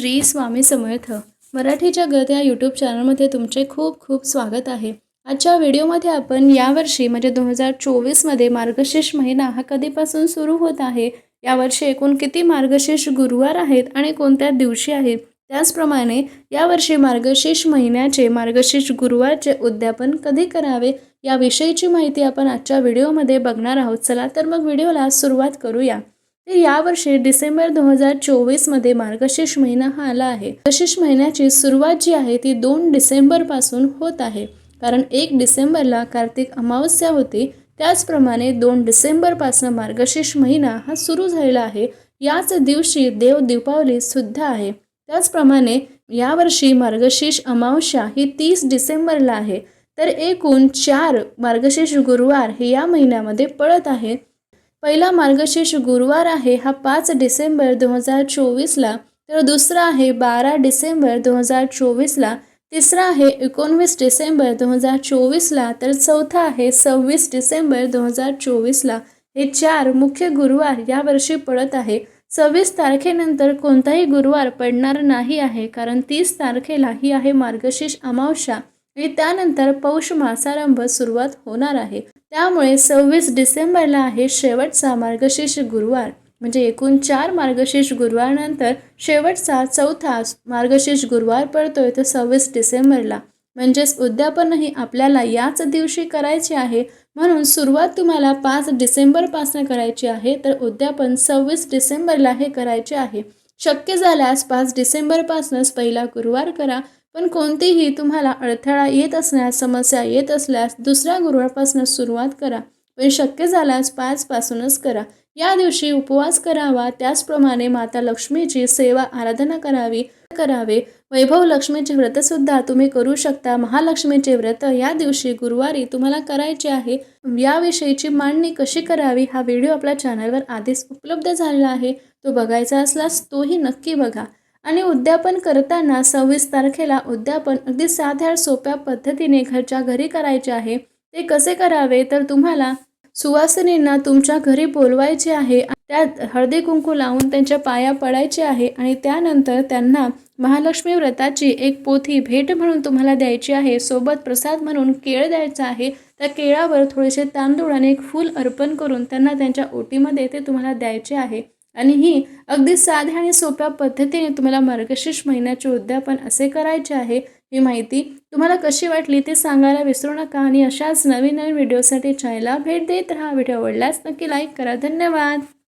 श्री स्वामी समर्थ. मराठी जगत या यूट्यूब चॅनलमध्ये तुमचे खूप खूप स्वागत आहे. आजच्या व्हिडिओमध्ये आपण यावर्षी म्हणजे दोन हजार चोवीसमध्ये मार्गशीर्ष महिना हा कधीपासून सुरू होत आहे? यावर्षी एकूण किती मार्गशीर्ष गुरुवार आहेत आणि कोणत्या दिवशी आहेत? त्याचप्रमाणे यावर्षी मार्गशीर्ष महिन्याचे मार्गशीर्ष गुरुवारचे उद्यापन कधी करावे? याविषयीची माहिती आपण आजच्या व्हिडिओमध्ये बघणार आहोत. चला तर मग व्हिडिओला सुरुवात करूया. तर यावर्षी डिसेंबर दोन हजार चोवीसमध्ये मार्गशीर्ष महिना हा आला आहे. मार्गशीर्ष महिन्याची सुरुवात जी आहे ती दोन डिसेंबरपासून होत आहे. कारण एक डिसेंबरला कार्तिक अमावस्या होती. त्याचप्रमाणे दोन डिसेंबरपासून मार्गशीर्ष महिना हा सुरू झालेला आहे. याच दिवशी देव दीपावली सुद्धा आहे. त्याचप्रमाणे यावर्षी मार्गशीर्ष अमावस्या ही तीस डिसेंबरला आहे. तर एकूण चार मार्गशीर्ष गुरुवार हे या महिन्यामध्ये पडत आहेत. पहिला मार्गशीर्ष गुरुवार आहे हा पाच डिसेंबर दोन हजार चोवीसला. तर दुसरा आहे बारा डिसेंबर दोन हजार चोवीसला. तिसरा आहे एकोणवीस डिसेंबर दोन हजार चोवीसला. तर चौथा आहे सव्वीस डिसेंबर दोन हजार चोवीसला. हे चार मुख्य गुरुवार यावर्षी पडत आहे. सव्वीस तारखेनंतर कोणताही गुरुवार पडणार नाही आहे कारण तीस तारखेला ही आहे मार्गशीर्ष अमावस्या. की त्यानंतर पौष मासारंभ सुरुवात होणार आहे. त्यामुळे सव्वीस डिसेंबरला आहे शेवटचा मार्गशीर्ष गुरुवार. म्हणजे एकूण चार मार्गशीर्ष गुरुवारनंतर शेवटचा चौथा मार्गशीर्ष गुरुवार पडतोय तो सव्वीस डिसेंबरला. म्हणजेच उद्यापनही आपल्याला याच दिवशी करायचे आहे. म्हणून सुरुवात तुम्हाला पाच डिसेंबरपासून करायची आहे तर उद्यापन सव्वीस डिसेंबरला हे करायचे आहे. शक्य झाल्यास पाच डिसेंबरपासूनच पहिला गुरुवार करा. पण कोणतीही तुम्हाला अडथळा येत असल्यास समस्या येत असल्यास दुसऱ्या गुरुवारपासून सुरुवात करा. पण शक्य झाल्यास पाचपासूनच करा. या दिवशी उपवास करावा. त्याचप्रमाणे माता लक्ष्मीची सेवा आराधना करावी करावे. वैभव लक्ष्मीचे व्रतसुद्धा तुम्ही करू शकता. महालक्ष्मीचे व्रत या दिवशी गुरुवारी तुम्हाला करायचे आहे. याविषयीची मांडणी कशी करावी हा व्हिडिओ आपल्या चॅनलवर आधीच उपलब्ध झालेला आहे. तो बघायचा असल्यास तोही नक्की बघा. आणि उद्यापन करताना सव्वीस तारखेला उद्यापन अगदी साध्या सोप्या पद्धतीने घरच्या घरी करायचे आहे. ते कसे करावे? तर तुम्हाला सुवासिनींना तुमच्या घरी बोलवायचे आहे. त्यात हळदी कुंकू लावून त्यांच्या पाया पडायचे आहे आणि त्यानंतर त्यांना महालक्ष्मी व्रताची एक पोथी भेट म्हणून तुम्हाला द्यायची आहे. सोबत प्रसाद म्हणून केळ द्यायचा आहे. त्या केळावर थोडेसे तांदूळ आणि एक फूल अर्पण करून त्यांना त्यांच्या ओटीमध्ये ते तुम्हाला द्यायचे आहे. आणि ही अगदी साध्या आणि सोप्या पद्धतीने तुम्हाला मार्गशीर्ष महिन्याचे उद्यापन असे करायचे आहे ही माहिती तुम्हाला कशी वाटली ते सांगायला विसरू नका आणि अशाच नवीन नवीन व्हिडिओसाठी चॅनलला भेट देत राहा. व्हिडिओ आवडल्यास नक्की लाईक करा. धन्यवाद!